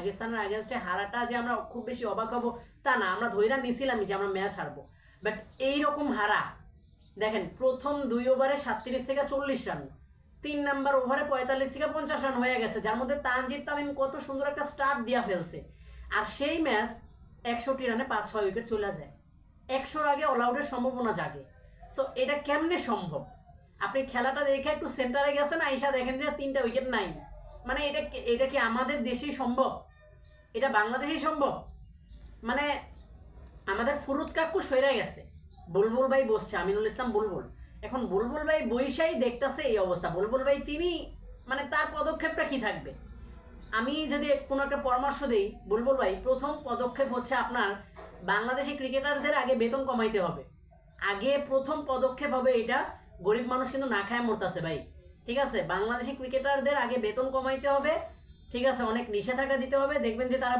পাকিস্তানের আগেনস্টে হারাটা যে আমরা খুব বেশি অবাক হব, তা না। আমরা ধৈর্য নিছিলামই যে আমরা ম্যাচ হারবো। বাট এইরকম হারা, দেখেন, প্রথম দুই ওভারে সাতত্রিশ থেকে চল্লিশ রান, তিন নাম্বার ওভারে পঁয়তাল্লিশ থেকে পঞ্চাশ রান হয়ে গেছে, যার মধ্যে তানজিদ তামিম কত সুন্দর একটা স্টার্ট দিয়া ফেলছে। আর সেই ম্যাচ একষট্টি রানে পাঁচ, ছয় উইকেট চলে যায়। একশোর আগে অল আউটের সম্ভাবনা জাগে। সো এটা কেমনে সম্ভব? আপনি খেলাটা দেখে একটু সেন্টারে গেছেন, আইসা দেখেন যে তিনটা উইকেট নাই। মানে এটা এটা কি আমাদের দেশেই সম্ভব? এটা বাংলাদেশেই সম্ভব। মানে আমাদের ফুরুত কাকু সইরা গেছে। বুলবুল ভাই বসছে, আমিনুল ইসলাম বুলবুল। এখন বুলবুল ভাই বৈশাই দেখতেছে এই অবস্থা। বুলবুল ভাই তিনি মানে তার পদক্ষেপটা কি থাকবে? আমি যদি কোনো একটা পরামর্শ দিই, বুলবুল ভাই, প্রথম পদক্ষেপ হচ্ছে আপনার বাংলাদেশি ক্রিকেটারদের আগে বেতন কমাইতে হবে। আগে প্রথম পদক্ষেপ হবে এটা। গরিব মানুষ কিন্তু না খায় মরতেছে ভাই। ঠিক আছে? বাংলাদেশি ক্রিকেটারদের আগে বেতন কমাইতে হবে। ঠিক আছে অনেক নিষেধাজ্ঞা দিতে হবে দেখবেন যে তারা